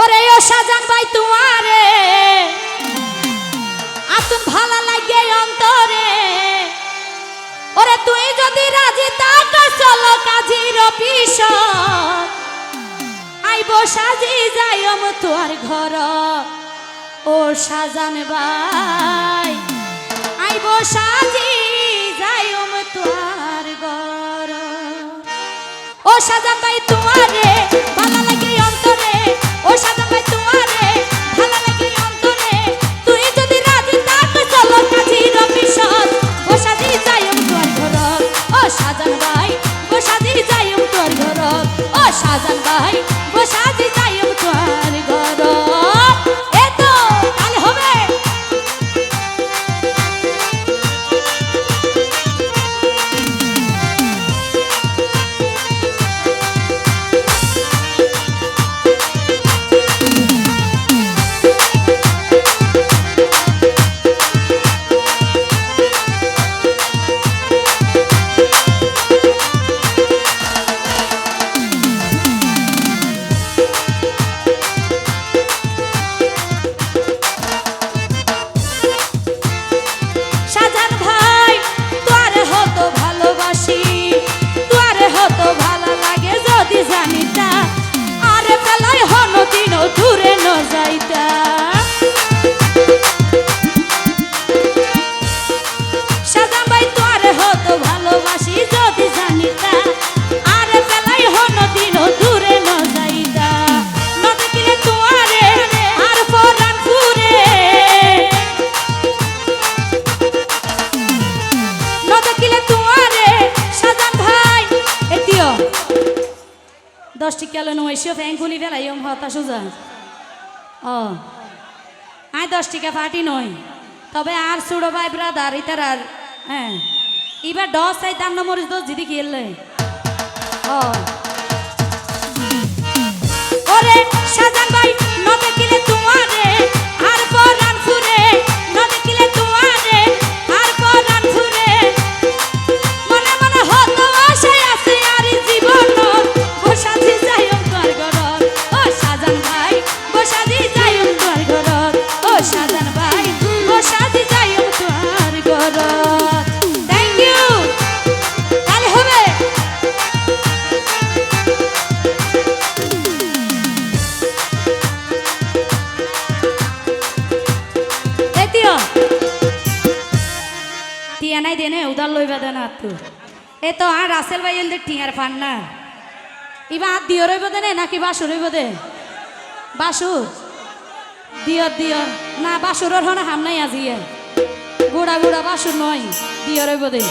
ওরে ও সাজান ভাই তোমারে। আতুন ভালো লাগে অন্তরে। ওরে তুই যদি রাজি তাক চলো কাজির অফিস। আইব সাজি যাইম তোর ঘর। ও সাজান ভাই, আইব সাজি যাইম তোর ঘর। ও সাজান ভাই তোমারে, ভালো লাগে সাজান ভাই গো সাজি দশটি কেলো নয়শো ফ্যাং খুলি ফেলাই ওম হতা সুজা ও আয় দশ টিকা ফাটি নয় তবে আর সুড়ো ভাই ব্রাদার ইতার আর হ্যাঁ। এবার দশ চাই দান্ন মরিচ দশ দিদি খেললে। ও। দেন আর তো এ তো আর রাসেল ভাই এনদের টিয়ার ফান না। ইবা আর দিও রইব দে নাকি বাসু রইব দে? বাসু দিও দিও না বাসুর হনা হাম নাই আজি গুড়া গুড়া বাসু নয় দিও রইব দে।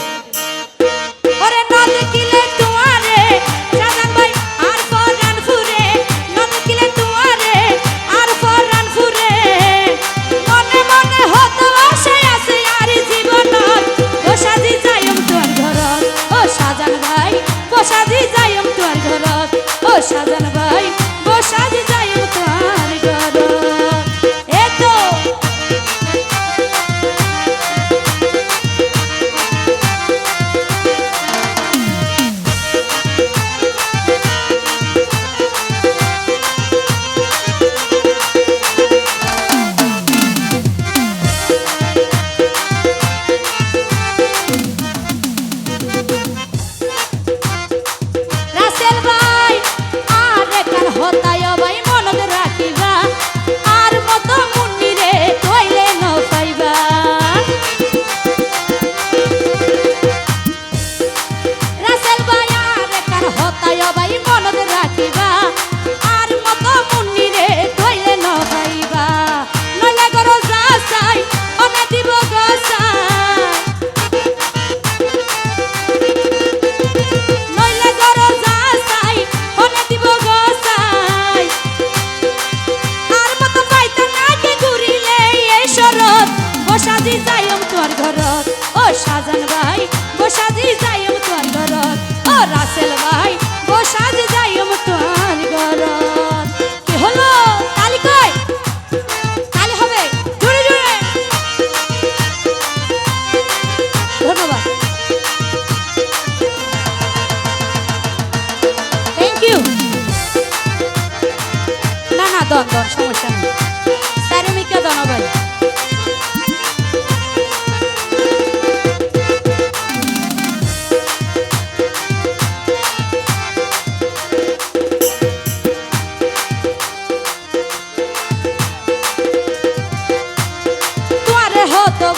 দন দন সমস্যা নেই। চারিমিকা দন ভাই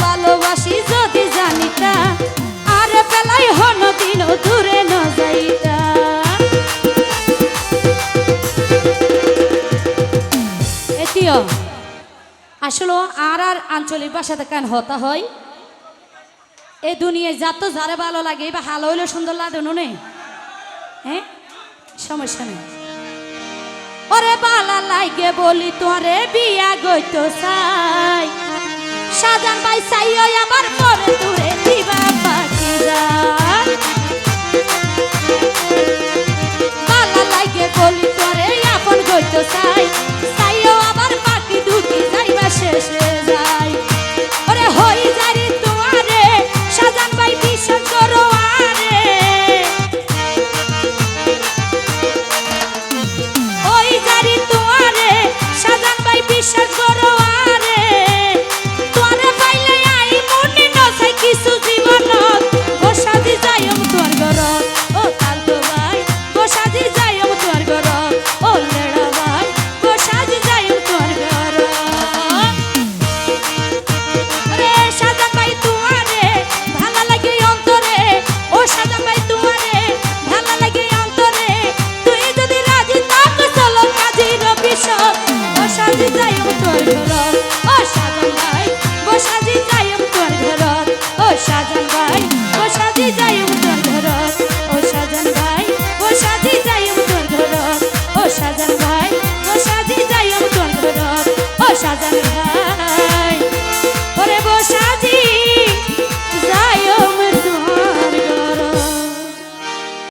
ভালোবাসি যদি জানিতা, আর বেলাই হন দিন দূরে ন যাইতা। আসলে আর আর আঞ্চলিক ভাষাতে কেন হতা হয়? এ দুনিয়ায় যা তো যারে ভালো লাগে বা হালো হইলে সুন্দর লাগে, নুনে? হ্যাঁ সমস্যা নেই। ওরে বালা লাগে বলি, তোরে বিয়া গইতো চাই। সাজান ভাই চাই